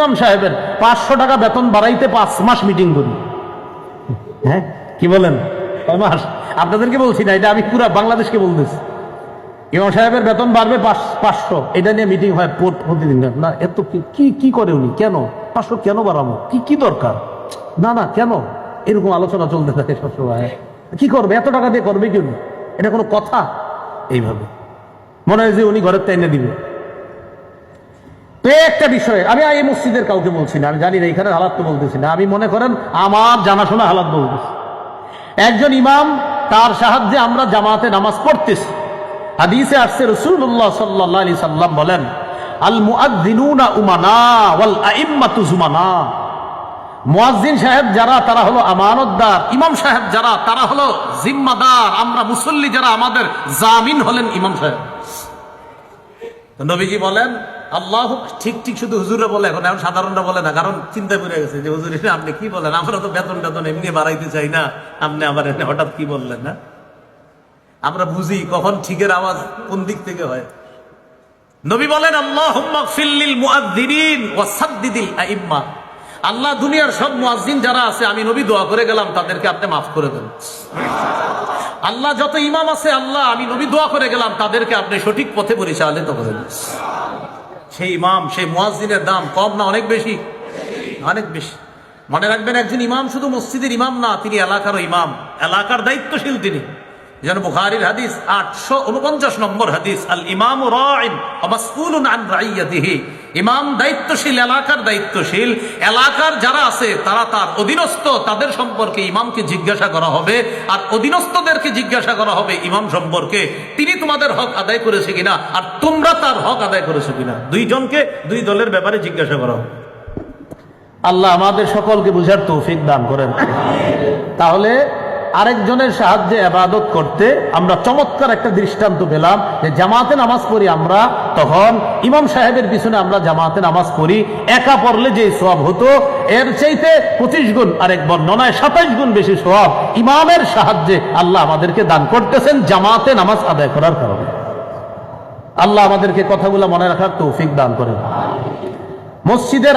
ইমাম সাহেবের পাঁচশো টাকা বেতন বাড়াইতে পাঁচ মাস মিটিং করি। হ্যাঁ? কি বলেন? মাস? আপনাদেরকে বলছি না, এটা আমি বাংলাদেশকে বলতেছি। ইমাম সাহেবের বেতন বাড়বে পাঁচ- পাঁচশো। এটা নিয়ে মিটিং হয় প্রতিদিন। না, এত কি- কি করে উনি? কেন? পাঁচশো কেন বাড়াবো? কি কি দরকার? না না, কেন? এরকম আলোচনা চলতে থাকে সবসময়। কি করবে? এত টাকা দিয়ে করবে কি উনি? এটা কোনো কথা? এইভাবে। মনে হয় যে উনি ঘরের তাইনে দিবে। একটা বিষয়, আমি এই মসজিদের কাউকে বলছি না, আমি জানি না, এখানে হালাত তো বলতেছি না। আমি মনে করেন আমার জানাশোনা হালাত বলতেছি। একজন ইমাম, তার সাহায্যে আমরা জামাতে নামাজ পড়তেছি। হাদিসে আসছে রসুল্লাহ সাল্লাহ আলি সাল্লাম বলেন আল মুআদ্দিনুনা উমানা ওয়াল আইম্মাতু জুমানা। মুয়াজ্জিন সাহেব যারা, তারা হলো আমানতদার। ইমাম সাহেব যারা, তারা হলো জিম্মাদার। আমরা মুসল্লি যারা, আমাদের জামিন হলেন ইমাম সাহেব। নবীজি বলেন, আল্লাহ ঠিক ঠিক শুধু হুজুরে বলে, এখন এখন সাধারণরা বলে না, কারণ চিন্তা করে গেছে যে, হুজুর আপনি কি বলেন? আমরা তো বেতন টেতন এমনি বাড়াইতে চাই না, আপনি আবার এনে হঠাৎ কি বললেন, না? আমরা বুঝি কখন ঠিকের আওয়াজ কোন দিক থেকে হয়। নবী বলেন আল্লাহ ফিল্লিল আইম্মা। আল্লাহ দুনিয়ার সব মুয়াজ্জিন যারা আছে, আমি নবী দোয়া করে গেলাম, তাদেরকে আপনি মাফ করে দেন। আল্লাহ যত ইমাম আছে, আল্লাহ, আমি নবী দোয়া করে গেলাম, তাদেরকে আপনি সঠিক পথে পরিচালিত করেন। সেই ইমাম, সেই মুয়াজ্জিনের দাম কম না অনেক বেশি? অনেক বেশি। মনে রাখবেন, একজন ইমাম শুধু মসজিদের ইমাম না, তিনি এলাকারও ইমাম। এলাকার দায়িত্বশীল তিনি। যেন বুখারীর হাদিস আটশো উনপঞ্চাশ নম্বর হাদিস, আল ইমাম ইমাম দায়িত্বশীল, এলাকার দায়িত্বশীল, এলাকার যারা আছে, তারা তার অধীনস্থ, তাদের সম্পর্কে ইমামকে জিজ্ঞাসা করা হবে, আর অধীনস্থদেরকে জিজ্ঞাসা করা হবে ইমাম সম্পর্কে, তিনি তোমাদের হক আদায় করেছে কিনা, আর তোমরা তার হক আদায় করেছ কিনা। দুইজনকে, দুই দলের ব্যাপারে জিজ্ঞাসা করা হবে। আল্লাহ আমাদের সকলকে বুঝার তৌফিক দান করেন। তাহলে আরেকজনের সাহায্যে আবাদত করতে আমরা চমৎকার একটা দৃষ্টান্ত পেলাম যে জামাতে নামাজ পড়ি আমরা, তখন ইমাম সাহেবের পিছনে আমরা জামাতে নামাজ পড়ি। একা পড়লে যে সব হতো, এর চাইতে পঁচিশ গুণ আরেক বর্ণনায় সাতাইশ গুণ বেশি সব ইমামের সাহায্যে আল্লাহ আমাদেরকে দান করতেছেন জামাতে নামাজ আদায় করার কারণে। আল্লাহ আমাদেরকে কথাগুলো মনে রাখার তৌফিক দান করেন। মসজিদের